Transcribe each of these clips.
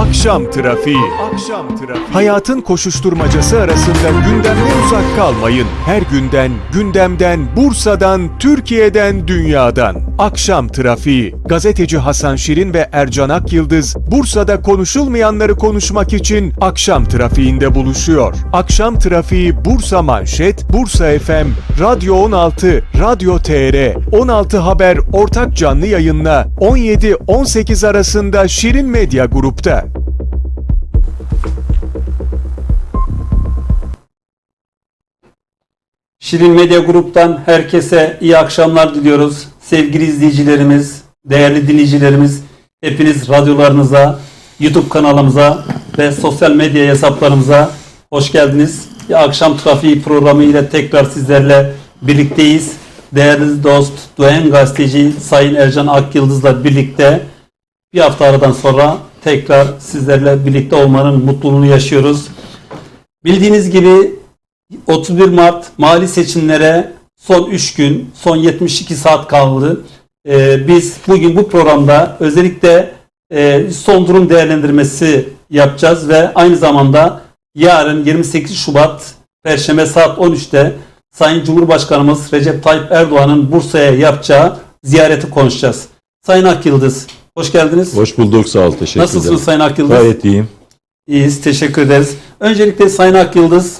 Akşam trafiği. Akşam trafiği. Hayatın koşuşturmacası arasında gündemden uzak kalmayın. Her günden, gündemden, Bursa'dan, Türkiye'den, dünyadan. Akşam trafiği. Gazeteci Hasan Şirin ve Ercan Akyıldız Bursa'da konuşulmayanları konuşmak için akşam trafiğinde buluşuyor. Akşam trafiği Bursa Manşet, Bursa FM, Radyo 16, Radyo TR, 16 Haber ortak canlı yayınla 17-18 arasında Şirin Medya Grup'ta. Şirin Medya Grup'tan herkese iyi akşamlar diliyoruz. Sevgili izleyicilerimiz, değerli dinleyicilerimiz, hepiniz radyolarınıza, YouTube kanalımıza ve sosyal medya hesaplarımıza hoş geldiniz. Bir akşam trafiği programı ile tekrar sizlerle birlikteyiz. Değerli dost, duayen gazeteci Sayın Ercan Akyıldız'la birlikte bir hafta aradan sonra tekrar sizlerle birlikte olmanın mutluluğunu yaşıyoruz. Bildiğiniz gibi 31 Mart mali seçimlere son 3 gün, son 72 saat kaldı. Ee, biz bugün bu programda özellikle e, son durum değerlendirmesi yapacağız ve aynı zamanda yarın 28 Şubat Perşembe saat 13'te Sayın Cumhurbaşkanımız Recep Tayyip Erdoğan'ın Bursa'ya yapacağı ziyareti konuşacağız. Sayın Akyıldız, hoş geldiniz. Hoş bulduk sağ ol teşekkür Nasılsınız ederim. Sayın Akyıldız? Gayet iyiyim. İyiyiz, teşekkür ederiz. Öncelikle Sayın Akyıldız,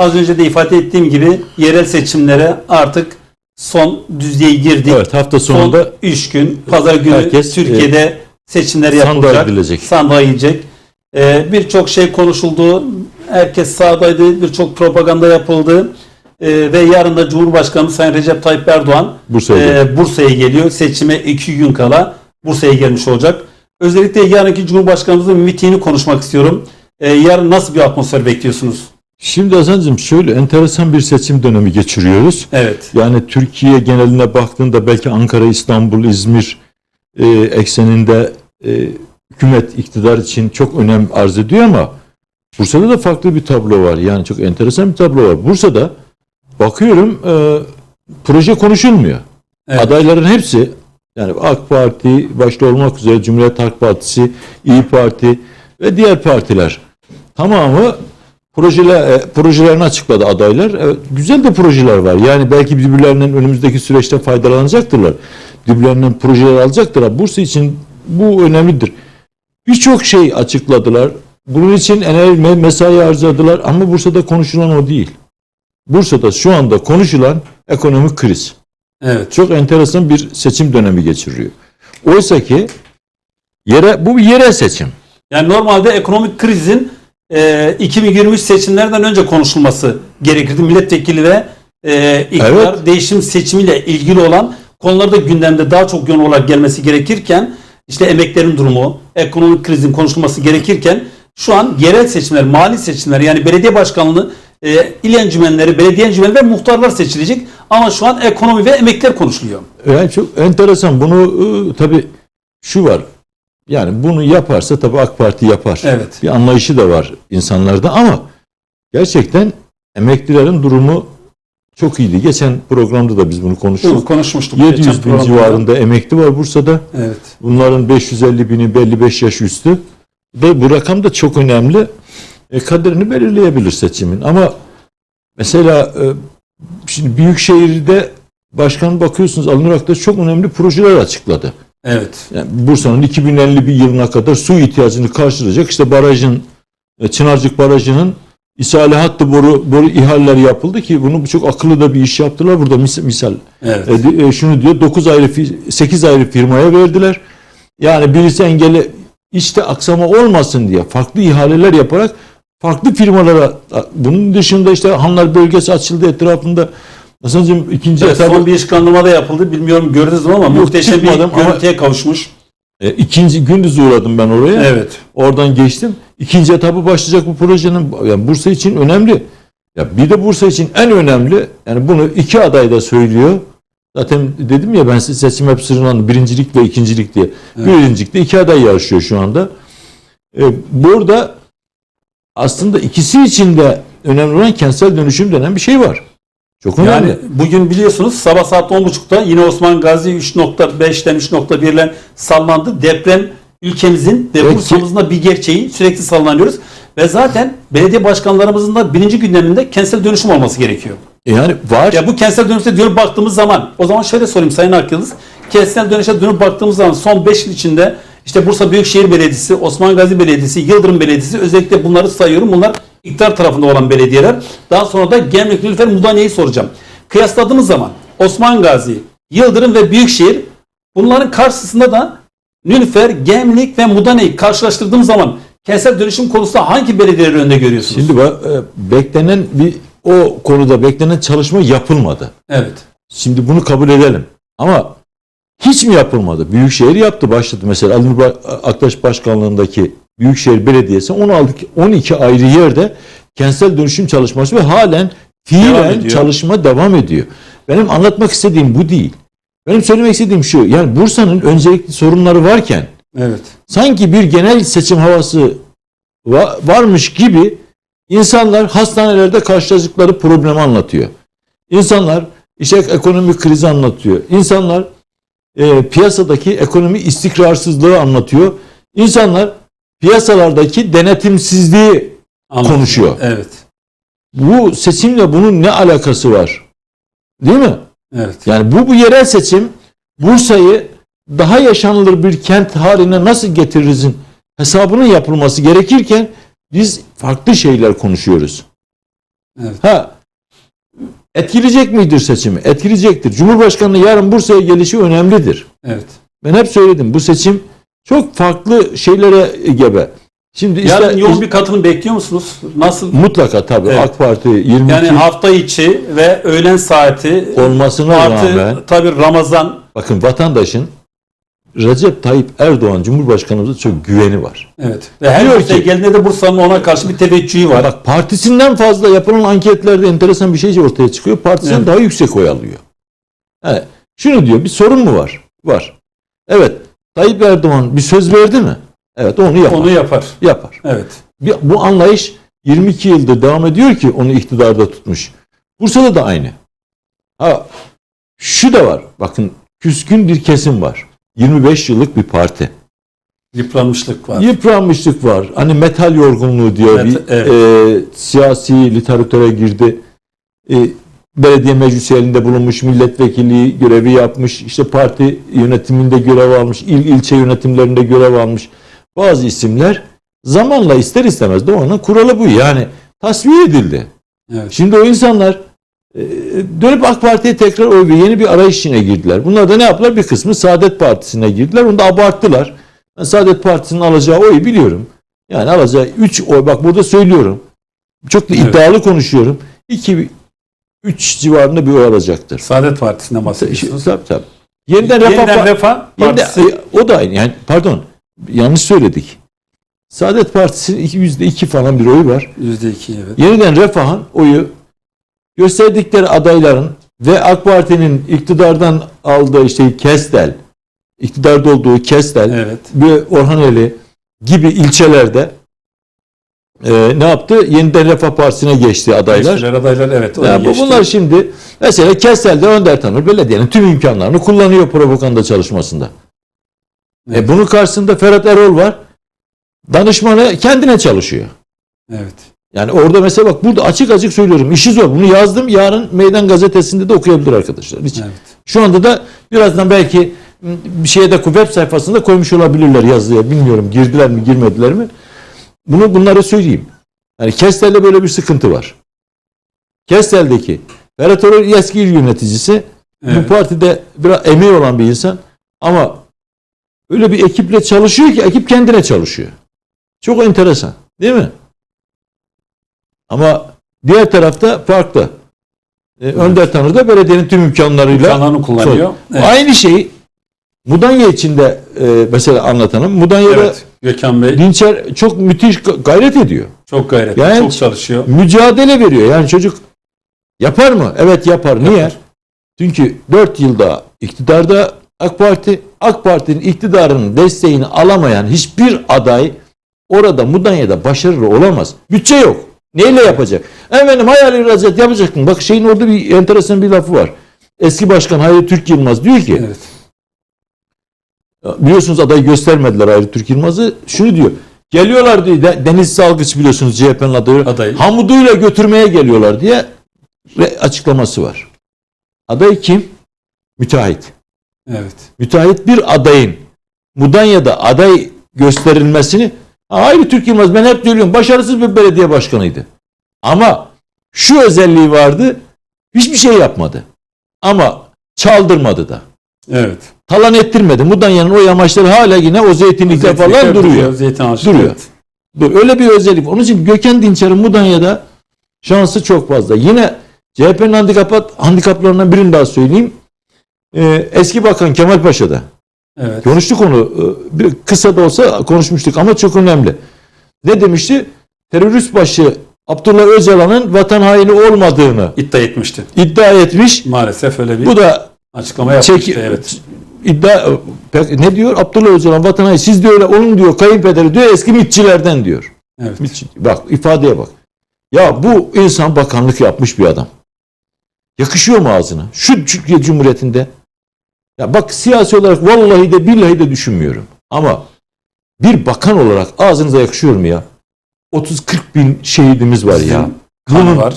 az önce de ifade ettiğim gibi yerel seçimlere artık son düzeye girdik. Evet hafta sonunda son 3 gün, pazar günü herkes, Türkiye'de seçimler sandığa yapılacak. gidilecek. Sandığa gidecek. Ee, birçok şey konuşuldu. Herkes sahadaydı. Birçok propaganda yapıldı. Ee, ve yarın da Cumhurbaşkanı Sayın Recep Tayyip Erdoğan Bursa'ya e, Bursa'ya geliyor. Seçime 2 gün kala Bursa'ya gelmiş olacak. Özellikle yarınki Cumhurbaşkanımızın mitingini konuşmak istiyorum. Ee, yarın nasıl bir atmosfer bekliyorsunuz? Şimdi Hasan'cığım şöyle enteresan bir seçim dönemi geçiriyoruz. Evet. Yani Türkiye geneline baktığında belki Ankara, İstanbul, İzmir e, ekseninde e, hükümet iktidar için çok önem arz ediyor ama Bursa'da da farklı bir tablo var. Yani çok enteresan bir tablo var. Bursa'da bakıyorum e, proje konuşulmuyor. Evet. Adayların hepsi yani AK Parti başta olmak üzere Cumhuriyet Halk Partisi, İyi Parti ve diğer partiler tamamı projeler, e, projelerini açıkladı adaylar. Evet, güzel de projeler var. Yani belki birbirlerinden önümüzdeki süreçte faydalanacaktırlar. Birbirlerinden projeler alacaktırlar. Bursa için bu önemlidir. Birçok şey açıkladılar. Bunun için enerji me- mesai harcadılar ama Bursa'da konuşulan o değil. Bursa'da şu anda konuşulan ekonomik kriz Evet. çok enteresan bir seçim dönemi geçiriyor. Oysa ki yere bu bir yerel seçim. Yani normalde ekonomik krizin e, 2023 seçimlerden önce konuşulması gerekirdi. Milletvekili ve e, iktidar Evet. değişim seçimiyle ilgili olan konularda gündemde daha çok yoğun olarak gelmesi gerekirken işte emeklerin durumu, ekonomik krizin konuşulması gerekirken şu an yerel seçimler, mali seçimler yani belediye başkanlığı, e, il encümenleri, belediye encümenleri ve muhtarlar seçilecek. Ama şu an ekonomi ve emekler konuşuluyor. Yani çok enteresan. Bunu ıı, tabii şu var. Yani bunu yaparsa tabii AK Parti yapar. Evet. Bir anlayışı da var insanlarda ama gerçekten emeklilerin durumu çok iyiydi. Geçen programda da biz bunu konuştuk. konuşmuştuk. 700 geçen bin civarında emekli var Bursa'da. Evet. Bunların 550 bini 55 yaş üstü. Ve bu rakam da çok önemli. E, kaderini belirleyebilir seçimin. Ama mesela e, şimdi Büyükşehir'de başkan bakıyorsunuz Alın Aktaş çok önemli projeler açıkladı. Evet. Yani Bursa'nın 2051 yılına kadar su ihtiyacını karşılayacak işte barajın e, Çınarcık Barajı'nın ishali hattı boru, boru ihaleler yapıldı ki bunu çok akıllı da bir iş yaptılar burada mis- misal. Evet. E, e, şunu diyor 9 ayrı fi- 8 ayrı firmaya verdiler. Yani birisi engeli işte aksama olmasın diye farklı ihaleler yaparak farklı firmalara bunun dışında işte Hanlar bölgesi açıldı etrafında. Hasan'cığım ikinci Evet, etabı son bir ışıklandırma da yapıldı. Bilmiyorum gördünüz mü ama muhteşem bir çıkmadım ama- görüntüye kavuşmuş. e, ikinci gündüz uğradım ben oraya. Evet. Oradan geçtim. İkinci etabı başlayacak bu projenin yani Bursa için önemli. Ya bir de Bursa için en önemli yani bunu iki aday da söylüyor. Zaten dedim ya ben size seçim hep sıraladım. Birincilik ve ikincilik diye. Birincilikte iki aday yarışıyor şu anda. Ee, burada aslında ikisi için de önemli olan kentsel dönüşüm denen bir şey var. Çok önemli. Yani bugün biliyorsunuz sabah saat 10.30'da yine Osman Gazi 3.5'ten 3.1'len sallandı. Deprem ülkemizin ve. Bursa'mızın da bir gerçeği sürekli sallanıyoruz. Ve zaten belediye başkanlarımızın da birinci gündeminde kentsel dönüşüm olması gerekiyor. E Yani var. Ya bu kentsel dönüşe dönüp baktığımız zaman o zaman şöyle sorayım Sayın Akyıldız. Kentsel dönüşe dönüp baktığımız zaman son 5 yıl içinde işte Bursa Büyükşehir Belediyesi, Osman Gazi Belediyesi, Yıldırım Belediyesi özellikle bunları sayıyorum. Bunlar iktidar tarafında olan belediyeler. Daha sonra da Gemlik, Nilüfer, Mudanya'yı soracağım. Kıyasladığımız zaman Osman Gazi, Yıldırım ve Büyükşehir bunların karşısında da Nilüfer, Gemlik ve Mudanya'yı karşılaştırdığımız zaman kentsel dönüşüm konusunda hangi belediyeleri önde görüyorsunuz? Şimdi bak e, beklenen bir o konuda beklenen çalışma yapılmadı. evet. Şimdi bunu kabul edelim. Ama hiç mi yapılmadı? Büyükşehir yaptı başladı. Mesela Ali Nur Aktaş Başkanlığındaki Büyükşehir Belediyesi 16 12 ayrı yerde kentsel dönüşüm çalışması ve halen Devam fiilen ediyor. çalışma devam ediyor. Benim anlatmak istediğim bu değil. Benim söylemek istediğim şu. Yani Bursa'nın öncelikli sorunları varken Evet. sanki bir genel seçim havası va- varmış gibi insanlar hastanelerde karşılaştıkları problemi anlatıyor. İnsanlar işte ekonomik krizi anlatıyor. İnsanlar e, piyasadaki ekonomi istikrarsızlığı anlatıyor. İnsanlar piyasalardaki denetimsizliği Anladım. konuşuyor. Evet. Bu seçimle bunun ne alakası var? Değil mi? Evet. Yani bu bu yerel seçim Bursa'yı daha yaşanılır bir kent haline nasıl getirizin hesabının yapılması gerekirken biz farklı şeyler konuşuyoruz. Evet. Ha etkileyecek midir seçimi? Etkileyecektir. Cumhurbaşkanı yarın Bursa'ya gelişi önemlidir. Evet. Ben hep söyledim bu seçim çok farklı şeylere gebe. Şimdi Yarın yoğun bir katılım bekliyor musunuz? Nasıl? mutlaka tabii Evet. AK Parti 22 Yani hafta içi ve öğlen saati olmasına artı rağmen tabii Ramazan bakın vatandaşın Recep Tayyip Erdoğan Cumhurbaşkanımıza çok güveni var. evet. Ve her Diyor ki- geldiğinde de Bursa'nın ona karşı bir teveccühü var. Bak partisinden fazla yapılan anketlerde enteresan bir şey ortaya çıkıyor. Partisinden Evet. daha yüksek oy alıyor. Evet. Şunu diyor bir sorun mu var? Var. Evet. Tayyip Erdoğan bir söz verdi mi? Evet onu yapar. Onu yapar. yapar. Evet. Bir- bu anlayış 22 yıldır devam ediyor ki onu iktidarda tutmuş. Bursa'da da aynı. Ha, şu da var. Bakın küskün bir kesim var. 25 yıllık bir parti. Yıpranmışlık var. Yıpranmışlık var. Hani metal yorgunluğu diyor. Evet, bir evet. e, siyasi literatüre girdi. E, belediye meclis elinde bulunmuş, milletvekili görevi yapmış, işte parti yönetiminde görev almış, il ilçe yönetimlerinde görev almış. Bazı isimler zamanla ister istemez de onun kuralı bu. Yani tasfiye edildi. Evet. Şimdi o insanlar dönüp AK Parti'ye tekrar oy ve yeni bir arayış içine girdiler. Bunlar da ne yaptılar? Bir kısmı Saadet Partisi'ne girdiler. Onu da abarttılar. Ben Saadet Partisi'nin alacağı oyu biliyorum. Yani alacağı 3 oy bak burada söylüyorum. Çok da Evet. iddialı konuşuyorum. 2 3 civarında bir oy alacaktır. Saadet Partisi'nden bahsediyorsunuz. Tabii tabii. Yeniden Yeniden Refah Yeniden- Partisi. o da aynı. Yani pardon. Yanlış söyledik. Saadet Partisi'nin iki- yüzde iki falan bir oyu var. %2 evet. Yeniden Refah'ın oyu gösterdikleri adayların ve AK Parti'nin iktidardan aldığı işte Kestel, iktidarda olduğu Kestel Evet. ve Orhaneli gibi ilçelerde e, ne yaptı? Yeniden Refah Partisi'ne geçti adaylar. Geçtiler adaylar evet. oraya Ya bu- bunlar şimdi mesela Kestel'de Önder Tanır belediyenin tüm imkanlarını kullanıyor propaganda çalışmasında. Evet. E bunun karşısında Ferhat Erol var. Danışmanı kendine çalışıyor. Evet. Yani orada mesela bak burada açık açık söylüyorum. İşi zor. Bunu yazdım. Yarın Meydan Gazetesi'nde de okuyabilir arkadaşlar. Hiç. Evet. Şu anda da birazdan belki bir şeye de web sayfasında koymuş olabilirler yazıya. Bilmiyorum girdiler mi girmediler mi. Bunu bunları söyleyeyim. Yani Kestel'de böyle bir sıkıntı var. Kestel'deki Ferhat Erol eski yöneticisi. Bu Evet. partide biraz emeği olan bir insan. Ama öyle bir ekiple çalışıyor ki ekip kendine çalışıyor. Çok enteresan. Değil mi? Ama diğer tarafta farklı. Ee, Önder Tanrı da belediyenin tüm imkanlarıyla İmkanlarını kullanıyor. Evet. Aynı şeyi Mudanya içinde e, mesela anlatanım. Mudanya'da Evet. Gökhan Bey Dinçer çok müthiş ga- gayret ediyor. çok gayretli, Yani- çok çalışıyor. Mücadele veriyor. Yani çocuk yapar mı? Evet yapar. Niye? Yapar. Çünkü 4 yılda iktidarda AK Parti, AK Parti'nin iktidarının desteğini alamayan hiçbir aday orada Mudanya'da başarılı olamaz. Bütçe yok. Neyle yapacak? Efendim hayal ihracat yapacaktın. Bak şeyin orada bir enteresan bir lafı var. Eski başkan Hayri Türk Yılmaz diyor ki Evet. Biliyorsunuz adayı göstermediler ayrı Türk Yılmaz'ı. Şunu diyor. Geliyorlar diyor. De- Deniz Salgıç biliyorsunuz CHP'nin adayı. Adayı. Hamuduyla götürmeye geliyorlar diye açıklaması var. Aday kim? Müteahhit. Evet. Müteahhit bir adayın Mudanya'da aday gösterilmesini Ha, ayrı Türk Yılmaz ben hep söylüyorum başarısız bir belediye başkanıydı. Ama şu özelliği vardı hiçbir şey yapmadı. Ama çaldırmadı da. Evet. Talan ettirmedi. Mudanya'nın o yamaçları hala yine o zeytinlikte falan Zeytinlikler duruyor. Zeytin ağaçları. Duruyor. Evet. Dur, Öyle bir özellik. Onun için Gökhan Dinçer'in Mudanya'da şansı çok fazla. Yine CHP'nin handikap, handikaplarından birini daha söyleyeyim. Ee, eski bakan Kemal Paşa'da. Evet. Konuştuk onu. Ee, Bir kısa da olsa konuşmuştuk ama çok önemli. Ne demişti? Terörist başı Abdullah Öcalan'ın vatan haini olmadığını İddia etmişti. iddia etmiş. Maalesef öyle bir Bu da açıklama yapmıştı. çek Evet. iddia Peki ne diyor? Abdullah Öcalan vatan haini siz de öyle onun diyor kayınpederi diyor eski mitçilerden diyor. Evet. Mitçi- Bak ifadeye bak. Ya bu insan bakanlık yapmış bir adam. Yakışıyor mu ağzına? Şu Türkiye Cumhuriyeti'nde. Ya bak siyasi olarak vallahi de billahi de düşünmüyorum. Ama bir bakan olarak ağzınıza yakışıyor mu ya? 30-40 bin şehidimiz var ya. Bunun- var.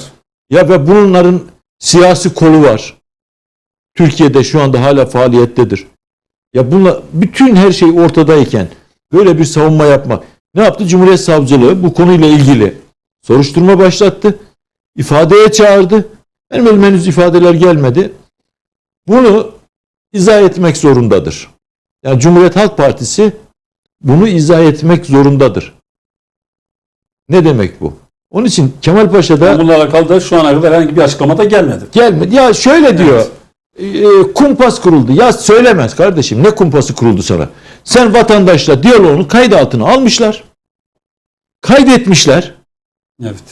Ya ve bunların siyasi kolu var. Türkiye'de şu anda hala faaliyettedir. Ya bunla bütün her şey ortadayken böyle bir savunma yapmak. Ne yaptı? Cumhuriyet Savcılığı bu konuyla ilgili soruşturma başlattı. İfadeye çağırdı. Benim elime henüz ifadeler gelmedi. Bunu izah etmek zorundadır. Yani Cumhuriyet Halk Partisi bunu izah etmek zorundadır. Ne demek bu? Onun için Kemal Paşa'da Bununla alakalı da şu ana kadar herhangi bir açıklama da gelmedi. Gelmedi. Ya şöyle diyor. e, kumpas kuruldu. Ya söylemez kardeşim. Ne kumpası kuruldu sana? Sen vatandaşla diyaloğunu kayıt altına almışlar. Kaydetmişler. Evet.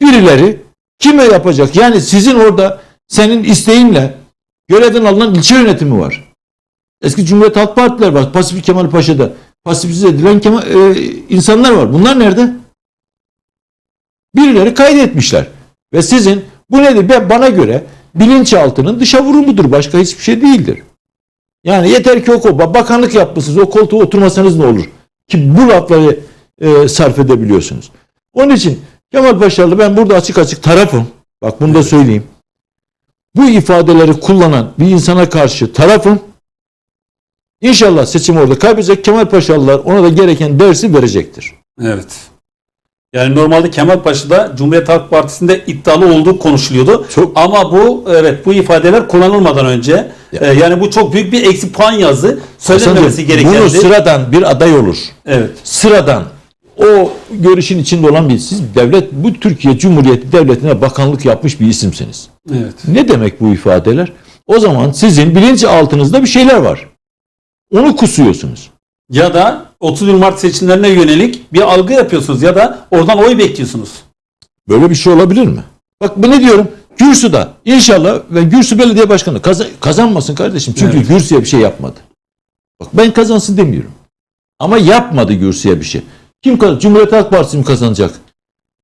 Birileri kime yapacak? Yani sizin orada senin isteğinle görevden alınan ilçe yönetimi var. Eski Cumhuriyet Halk Partiler var. Pasifik Kemal Paşa'da pasifize edilen Kemal, e, insanlar var. Bunlar nerede? Birileri kaydetmişler. Ve sizin bu nedir? Ben, bana göre bilinçaltının dışa vurumudur. Başka hiçbir şey değildir. Yani yeter ki o bakanlık yapmışsınız. O koltuğa oturmasanız ne olur? Ki bu lafları e, sarf edebiliyorsunuz. Onun için Kemal Paşalı ben burada açık açık tarafım. Bak bunu da söyleyeyim. Bu ifadeleri kullanan bir insana karşı tarafım. İnşallah seçim orada kaybedecek. Kemal Paşalılar ona da gereken dersi verecektir. Evet. Yani normalde Kemal Paşa'da Cumhuriyet Halk Partisi'nde iddialı olduğu konuşuluyordu. Çok- Ama bu evet bu ifadeler kullanılmadan önce e, yani bu çok büyük bir eksi puan yazı. Söylenmemesi gerekendi. Bunu sıradan bir aday olur. Evet. Sıradan o görüşün içinde olan bir siz devlet bu Türkiye Cumhuriyeti Devleti'ne bakanlık yapmış bir isimsiniz. Evet. Ne demek bu ifadeler? O zaman sizin bilinçaltınızda bir şeyler var. Onu kusuyorsunuz. Ya da 31 Mart seçimlerine yönelik bir algı yapıyorsunuz ya da oradan oy bekliyorsunuz. Böyle bir şey olabilir mi? Bak ben ne diyorum? Gürsü'da inşallah ve Gürsü Belediye Başkanı kaza- kazanmasın kardeşim. Çünkü Evet. Gürsü'ye bir şey yapmadı. Bak ben kazansın demiyorum. Ama yapmadı Gürsü'ye bir şey. Kim kazanacak? Cumhuriyet Halk Partisi mi kazanacak?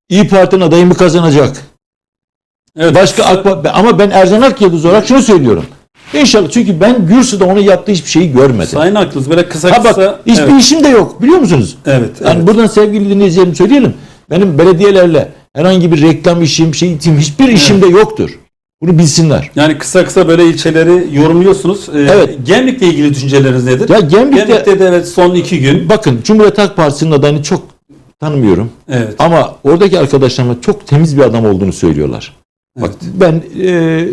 İyi Parti'nin adayı mı kazanacak? Evet. Başka AK Parti- ama ben Ercan Akyıldız olarak şunu söylüyorum. İnşallah çünkü ben Gürsü'de onun yaptığı hiçbir şeyi görmedim. Sayın Aklınız böyle kısa Ha kısa. bak hiçbir evet. işim de yok biliyor musunuz? Evet. Yani evet. buradan sevgili dinleyicilerim söyleyelim. Benim belediyelerle herhangi bir reklam işim, şey hiçbir işim de yoktur. Bunu bilsinler. Yani kısa kısa böyle ilçeleri yorumluyorsunuz. Ee, Evet. Gemlik'le ilgili düşünceleriniz nedir? Ya Gemlik'te Gemlik'te de evet son iki gün. bakın Cumhuriyet Halk Partisi'nin adayını çok tanımıyorum. Evet. Ama oradaki arkadaşlarıma çok temiz bir adam olduğunu söylüyorlar. Bak Evet. ben e,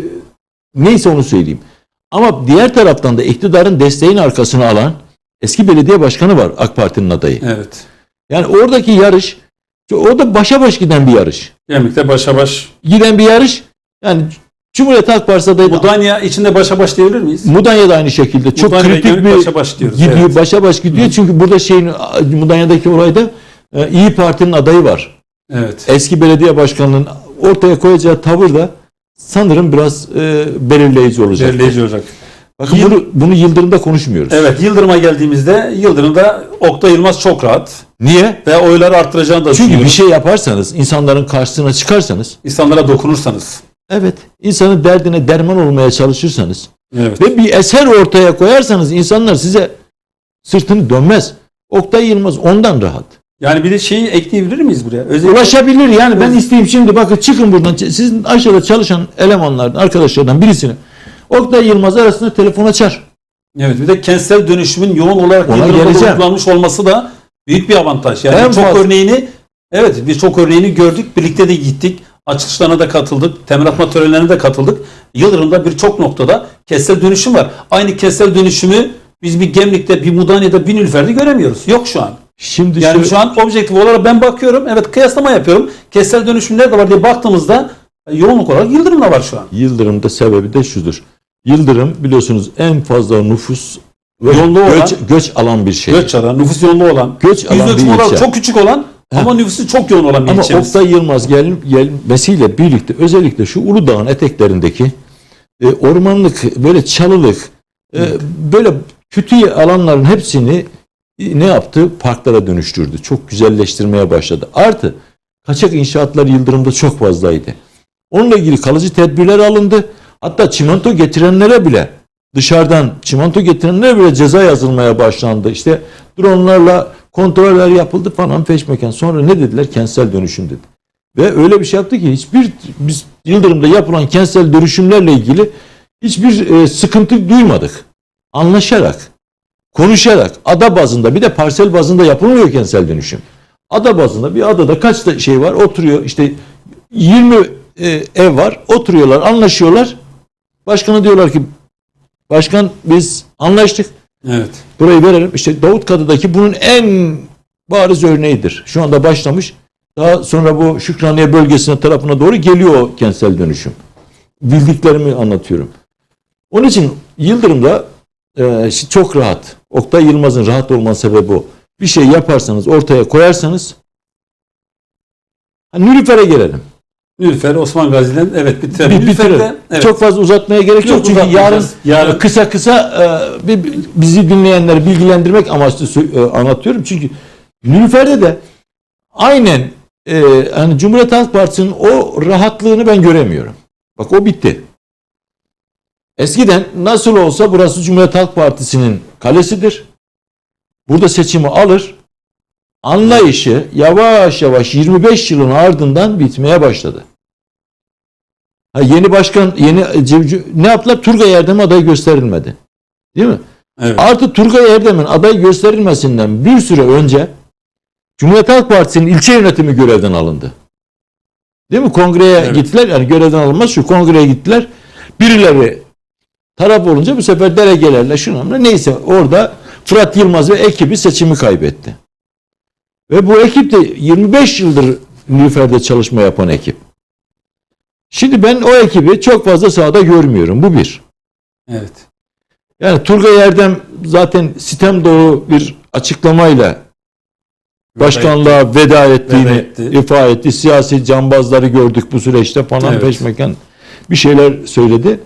neyse onu söyleyeyim. Ama diğer taraftan da iktidarın desteğin arkasına alan eski belediye başkanı var AK Parti'nin adayı. Evet. Yani oradaki yarış orada başa baş giden bir yarış. Gemlik'te başa baş. Giden bir yarış. Yani Cumhuriyet Halk Partisi adayı Mudanya içinde başa baş diyebilir miyiz? Mudanya da aynı şekilde çok Mudanya kritik Gemlik bir başa baş diyoruz. gidiyor evet. başa baş gidiyor çünkü burada şeyin Mudanya'daki olayda e, İyi Parti'nin adayı var. Evet. Eski belediye başkanının ortaya koyacağı tavır da sanırım biraz e, belirleyici olacak. Belirleyici olacak. Bakın Yıl- bunu, bunu Yıldırım'da konuşmuyoruz. Evet Yıldırım'a geldiğimizde Yıldırım'da Oktay Yılmaz çok rahat Niye? ve oyları arttıracağını da Çünkü düşünüyorum. bir şey yaparsanız, insanların karşısına çıkarsanız, İnsanlara dokunursanız. Evet, insanın derdine derman olmaya çalışırsanız Evet. ve bir eser ortaya koyarsanız insanlar size Sırtını dönmez. Oktay Yılmaz ondan rahat. Yani bir de şeyi ekleyebilir miyiz buraya? Özellikle Ulaşabilir yani ben isteyeyim şimdi bakın çıkın buradan. Sizin aşağıda çalışan elemanlardan, arkadaşlardan birisini Oktay Yılmaz arasında telefon açar. Evet bir de kentsel dönüşümün yoğun olarak uygulanmış olması da büyük bir avantaj. Yani En çok fazla- örneğini evet birçok örneğini gördük. Birlikte de gittik. Açılışlarına da katıldık. Temel atma törenlerine de katıldık. Yıldırım'da birçok noktada kentsel dönüşüm var. Aynı kentsel dönüşümü biz bir Gemlik'te, bir Mudanya'da, bir Nilüfer'de göremiyoruz. Yok şu an. Şimdi Yani şu, şu an objektif olarak ben bakıyorum. Evet kıyaslama yapıyorum. Kentsel dönüşüm nerede var diye baktığımızda e, yoğunluk olarak Yıldırım'da var şu an. Yıldırım'da sebebi de şudur. Yıldırım biliyorsunuz en fazla nüfus ve Yoğunluğu olan- göç, göç alan bir şey. Göç alan, nüfus yoğunluğu olan, Göç alan bir ilçe. çok küçük olan ama nüfusu çok yoğun olan bir Ama ilçemiz. Oktay Yılmaz gel, gelmesiyle birlikte özellikle şu Uludağ'ın eteklerindeki e, ormanlık, böyle çalılık, e, böyle kötü alanların hepsini e, ne yaptı? Parklara dönüştürdü. Çok güzelleştirmeye başladı. Artı kaçak inşaatlar Yıldırım'da çok fazlaydı. Onunla ilgili kalıcı tedbirler alındı. Hatta çimento getirenlere bile dışarıdan çimento getirenlere bile ceza yazılmaya başlandı. İşte dronlarla kontroller yapıldı falan peşmeken. Sonra ne dediler? Kentsel dönüşüm dedi. Ve öyle bir şey yaptı ki hiçbir biz Yıldırım'da yapılan kentsel dönüşümlerle ilgili hiçbir e, sıkıntı duymadık. Anlaşarak, konuşarak, ada bazında bir de parsel bazında yapılmıyor kentsel dönüşüm. Ada bazında bir adada kaç da şey var oturuyor işte 20 e, ev var oturuyorlar anlaşıyorlar. Başkana diyorlar ki başkan biz anlaştık Evet. burayı verelim. İşte Davutkadı'daki bunun en bariz örneğidir. Şu anda başlamış. Daha sonra bu Şükraniye bölgesine tarafına doğru geliyor o kentsel dönüşüm. Bildiklerimi anlatıyorum. Onun için Yıldırım'da e, çok rahat. Oktay Yılmaz'ın rahat olma sebebi o. Bir şey yaparsanız ortaya koyarsanız Nülüfer'e gelelim. Nilüfer, Osman Gazi'den evet bitirelim. Bir bitirelim. evet. Çok fazla uzatmaya gerek yok. Yok, Çünkü yarın. Yarın- kısa kısa e, bizi dinleyenleri bilgilendirmek amaçlı e, anlatıyorum. Çünkü Nilüfer'de de aynen e, hani Cumhuriyet Halk Partisi'nin o rahatlığını ben göremiyorum. Bak o bitti. Eskiden nasıl olsa burası Cumhuriyet Halk Partisi'nin kalesidir. Burada seçimi alır. Anlayışı yavaş yavaş 25 yılın ardından bitmeye başladı. Ha, yeni başkan yeni cevcu- ne yaptılar? Turgay Erdem'e aday gösterilmedi. Değil mi? Evet. Artı Turgay Erdem'in aday gösterilmesinden bir süre önce Cumhuriyet Halk Partisi'nin ilçe yönetimi görevden alındı. Değil mi? Kongreye Evet. gittiler. Yani görevden alınmaz şu kongreye gittiler. Birileri taraf olunca bu sefer delegelerle şununla neyse orada Fırat Yılmaz ve ekibi seçimi kaybetti. Ve bu ekip de 25 yıldır Nilüfer'de çalışma yapan ekip. Şimdi ben o ekibi çok fazla sahada görmüyorum. Bu bir. Evet. Yani Turgay Erdem zaten sitem dolu bir açıklamayla başkanlığa veda ettiğini Veda etti. ifade etti. Siyasi cambazları gördük bu süreçte falan Evet. peşmeken bir şeyler söyledi.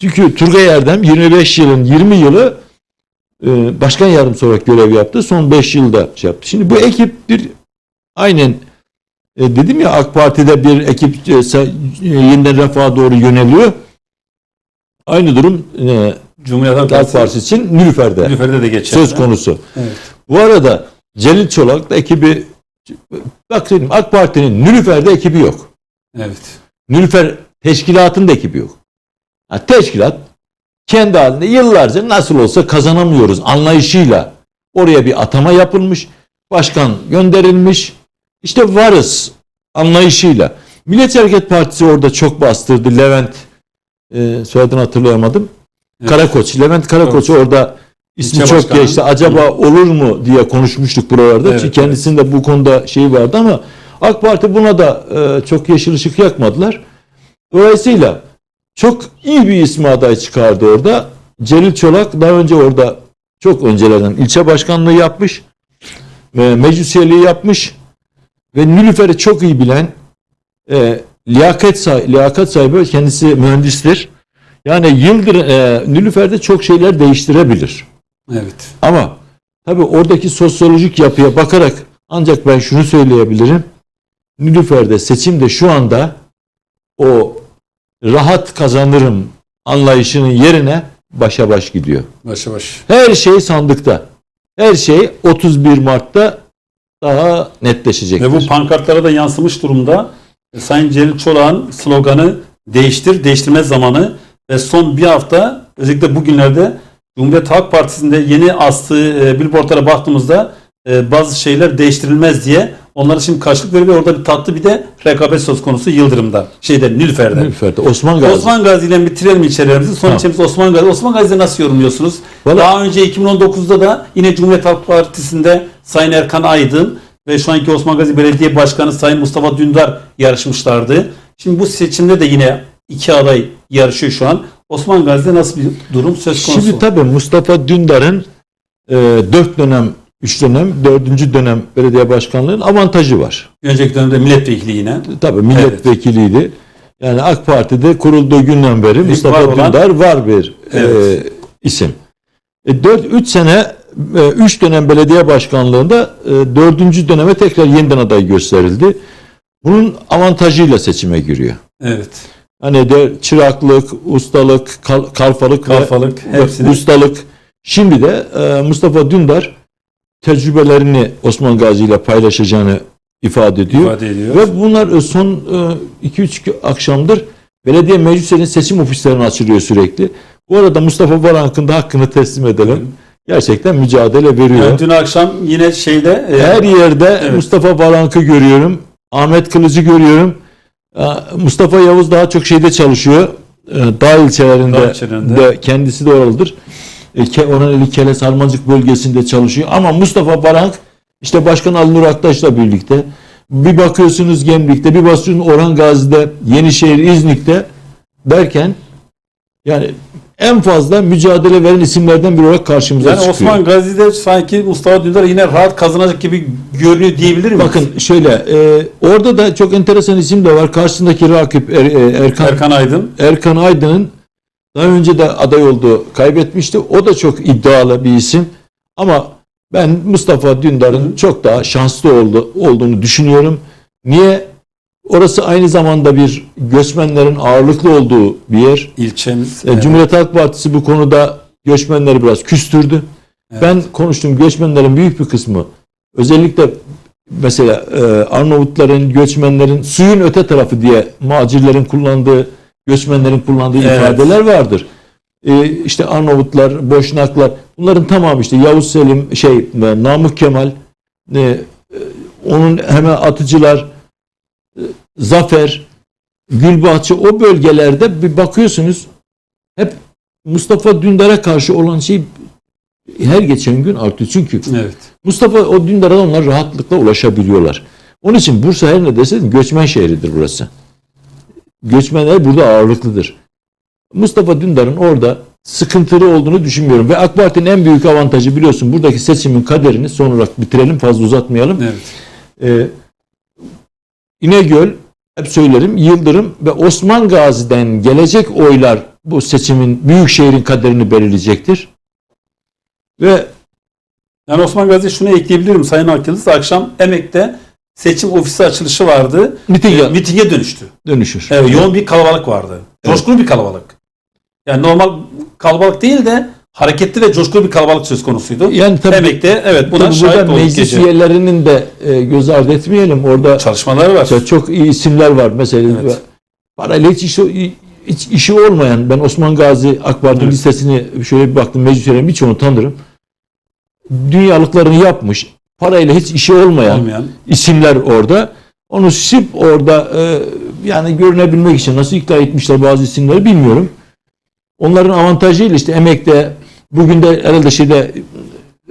Çünkü Turgay Erdem 25 yılın 20 yılı e, başkan yardımcısı olarak görev yaptı. Son 5 yılda şey yaptı. Şimdi bu ekip bir aynen e, dedim ya AK Parti'de bir ekip e, e, yeniden refaha doğru yöneliyor. Aynı durum e, Cumhuriyet Halk Partisi, Partisi için Nilüfer'de Nilüfer'de de geçer. söz konusu. Evet. Bu arada Celil Çolak da ekibi bak dedim AK Parti'nin Nilüfer'de ekibi yok. Evet. Nilüfer teşkilatın da ekibi yok. Ha, teşkilat kendi halinde yıllarca nasıl olsa kazanamıyoruz anlayışıyla oraya bir atama yapılmış. Başkan gönderilmiş. İşte varız anlayışıyla. Milliyetçi Hareket Partisi orada çok bastırdı. Levent e, soyadını hatırlayamadım. Evet. Karakoç. Levent Karakoç orada ismi İlçe çok başkanı. geçti. Acaba olur mu diye konuşmuştuk buralarda. Evet, Çünkü kendisinin de bu konuda şeyi vardı ama AK Parti buna da e, çok yeşil ışık yakmadılar. Dolayısıyla çok iyi bir ismi aday çıkardı orada. Celil Çolak daha önce orada çok öncelerden ilçe başkanlığı yapmış. Meclis üyeliği yapmış. Ve Nilüfer'i çok iyi bilen e, liyakat, sahibi, liyakat sahibi kendisi mühendistir. Yani yıldır e, Nilüfer'de çok şeyler değiştirebilir. Evet. Ama tabii oradaki sosyolojik yapıya bakarak ancak ben şunu söyleyebilirim. Nilüfer'de seçimde şu anda o rahat kazanırım anlayışının yerine başa baş gidiyor. Başa baş. Her şey sandıkta. Her şey 31 Mart'ta daha netleşecektir. Ve bu pankartlara da yansımış durumda. E, Sayın Celil Çolak'ın sloganı değiştir, değiştirme zamanı ve son bir hafta özellikle bugünlerde Cumhuriyet Halk Partisi'nde yeni astığı e, billboardlara baktığımızda e, bazı şeyler değiştirilmez diye onlara şimdi karşılık veriyor ve orada bir tatlı bir de rekabet söz konusu Yıldırım'da, şeyde Nilüfer'de. Nilüfer'de. Osman Gazi. Osman Gazi ile bitirelim içerilerimizi. Son Tamam. içerimiz Osman Gazi. Osman Gazi'yi nasıl yorumluyorsunuz? Vallahi- Daha önce 2019'da da yine Cumhuriyet Halk Partisi'nde Sayın Erkan Aydın ve şu anki Osman Gazi Belediye Başkanı Sayın Mustafa Dündar yarışmışlardı. Şimdi bu seçimde de yine iki aday yarışıyor şu an. Osman Gazi'de nasıl bir durum söz konusu? Şimdi tabii Mustafa Dündar'ın e, 4 dönem, 3 dönem, 4. dönem belediye başkanlığının avantajı var. Önceki dönemde milletvekili yine. Tabii milletvekiliydi. Yani AK Parti'de kurulduğu günden beri Mustafa var olan- Dündar var bir Evet. e, isim. E, 4 3 sene 3 dönem belediye başkanlığında e, 4. döneme tekrar yeniden aday gösterildi. Bunun avantajıyla seçime giriyor. Evet. Hani de çıraklık, ustalık, kal, kalfalık, Kalfalık ve hepsini. ustalık. Şimdi de e, Mustafa Dündar tecrübelerini Osman Gazi ile paylaşacağını ifade ediyor. ifade ediyor. Ve bunlar e, son 2-3 akşamdır belediye meclislerinin seçim ofislerini açılıyor sürekli. Bu arada Mustafa Barank'ın da hakkını teslim edelim. Gerçekten mücadele veriyor. Yani dün akşam yine şeyde e, Her yerde Evet. Mustafa Barank'ı görüyorum. Ahmet Kılıcı görüyorum. Ee, Mustafa Yavuz daha çok şeyde çalışıyor. Dağ ilçelerinde, Dağ ilçelerinde. de kendisi de oralıdır. E, Ke- Onaneli Kele Sarmancık bölgesinde çalışıyor. Ama Mustafa Barank işte Başkan Ali Nur Aktaş'la birlikte bir bakıyorsunuz Gemlik'te, bir bakıyorsunuz Orhan Gazi'de, Yenişehir, İznik'te derken yani en fazla mücadele veren isimlerden biri olarak karşımıza yani çıkıyor. Osman Gazi'de sanki Mustafa Dündar yine rahat kazanacak gibi görünüyor diyebilir miyiz? Bakın şöyle e, orada da çok enteresan isim de var. Karşısındaki rakip Er- e, Erkan, Erkan Aydın. Erkan Aydın'ın daha önce de aday oldu, kaybetmişti. O da çok iddialı bir isim. Ama ben Mustafa Dündar'ın çok daha şanslı oldu, olduğunu düşünüyorum. Niye? Orası aynı zamanda bir göçmenlerin ağırlıklı olduğu bir yer. ilçemiz. E, Cumhuriyet Halk Partisi bu konuda göçmenleri biraz küstürdü. Evet. Ben konuştum göçmenlerin büyük bir kısmı özellikle mesela e, Arnavutların, göçmenlerin suyun öte tarafı diye macirlerin kullandığı, göçmenlerin kullandığı Evet. ifadeler vardır. E, işte Arnavutlar, Boşnaklar bunların tamamı işte Yavuz Selim, şey e, Namık Kemal, e, e, onun hemen atıcılar, e, Zafer, Gülbahçe o bölgelerde bir bakıyorsunuz hep Mustafa Dündar'a karşı olan şey her geçen gün artıyor. Çünkü Evet. Mustafa o Dündar'a onlar rahatlıkla ulaşabiliyorlar. Onun için Bursa her ne derseniz göçmen şehridir burası. Göçmenler burada ağırlıklıdır. Mustafa Dündar'ın orada sıkıntılı olduğunu düşünmüyorum. Ve AK Parti'nin en büyük avantajı biliyorsun buradaki seçimin kaderini son olarak bitirelim fazla uzatmayalım. Evet. Ee, İnegöl hep söylerim Yıldırım ve Osman Gazi'den gelecek oylar bu seçimin büyük şehrin kaderini belirleyecektir. Ve Yani Osman Gazi şunu ekleyebilirim Sayın Akıldız. Akşam Emek'te seçim ofisi açılışı vardı. miting E, mitinge dönüştü. dönüşür. Evet, yoğun bir kalabalık vardı. Coşkulu bir kalabalık. Yani normal kalabalık değil de hareketli ve coşkulu bir kalabalık söz konusuydu. Yani tabii, Emek'te evet buna tabii şahit olduk meclis gece. üyelerinin de e, göz ardı etmeyelim. Orada Çalışmaları var. çok, çok iyi isimler var. Mesela Evet. parayla hiç işi, hiç işi olmayan ben Osman Gazi AK Parti Evet. listesini şöyle bir baktım meclis üyelerinin birçoğunu tanırım. Dünyalıklarını yapmış. Parayla hiç işi olmayan Olmayan. isimler orada. Onu sırf orada e, yani görünebilmek için nasıl ikna etmişler bazı isimleri bilmiyorum. Onların avantajıyla işte emekte bugün de herhalde şeyde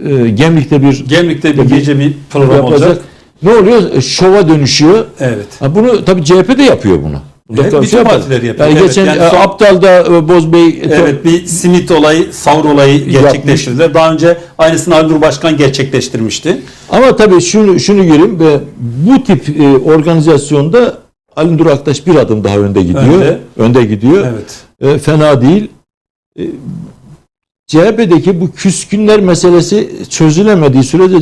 e, Gemlik'te bir Gemlik'te bir gece bir program yapacak. olacak. Ne oluyor? E, Şova dönüşüyor. Evet. Ha, bunu tabii CHP de yapıyor bunu. Şey bütün yapar. partiler yapıyor. Yani Evet, geçen yani e, son- Aptal'da e, Bozbey e, Evet bir simit olayı, savur olayı gerçekleştirdiler. Daha önce aynısını Ali Nur Başkan gerçekleştirmişti. Ama tabii şunu şunu göreyim ve bu tip organizasyonda Ali Nur Aktaş bir adım daha önde gidiyor. Önde. Önde, gidiyor. Evet. Fena değil. CHP'deki bu küskünler meselesi çözülemediği sürece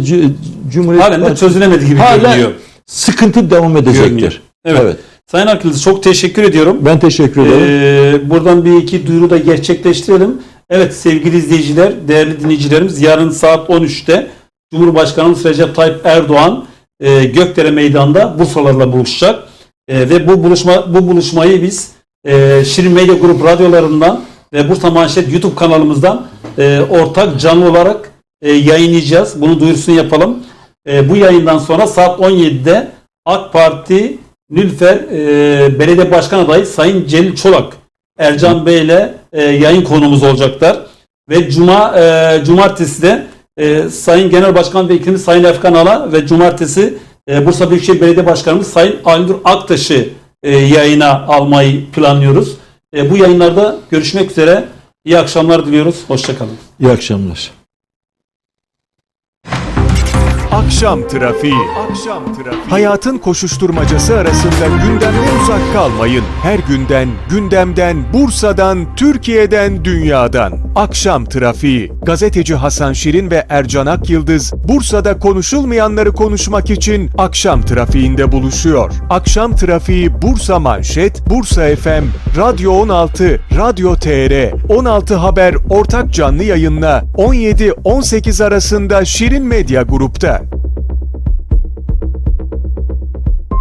Cumhuriyet Halen de çözülemedi gibi Hala- görünüyor. sıkıntı devam edecektir. Görünüyor. Evet. evet. Sayın Akıldız çok teşekkür ediyorum. Ben teşekkür ederim. Ee, buradan bir iki duyuru da gerçekleştirelim. Evet sevgili izleyiciler, değerli dinleyicilerimiz yarın saat 13'te Cumhurbaşkanımız Recep Tayyip Erdoğan e, Gökdere Meydanı'nda Bursalarla buluşacak. E, ve bu buluşma bu buluşmayı biz e, Şirin Medya Grup radyolarından ve Bursa Manşet YouTube kanalımızdan e, ortak canlı olarak e, yayınlayacağız. Bunu duyurusunu yapalım. E, bu yayından sonra saat 17'de AK Parti Nülfer e, Belediye Başkan Adayı Sayın Celil Çolak Ercan Bey ile e, yayın konumuz olacaklar. Ve Cuma e, Cumartesi de e, Sayın Genel Başkan Vekilimiz Sayın Efkan Ala ve Cumartesi e, Bursa Büyükşehir Belediye Başkanımız Sayın Aynur Aktaş'ı e, yayına almayı planlıyoruz. E, bu yayınlarda görüşmek üzere. İyi akşamlar diliyoruz. Hoşçakalın. İyi akşamlar. Akşam trafiği. Akşam trafiği. Hayatın koşuşturmacası arasında gündemden uzak kalmayın. Her günden, gündemden, Bursa'dan, Türkiye'den, dünyadan. Akşam trafiği. Gazeteci Hasan Şirin ve Ercan Akyıldız Bursa'da konuşulmayanları konuşmak için akşam trafiğinde buluşuyor. Akşam trafiği Bursa Manşet, Bursa FM, Radyo 16, Radyo TR, 16 Haber ortak canlı yayınla 17-18 arasında Şirin Medya Grup'ta. Thank you.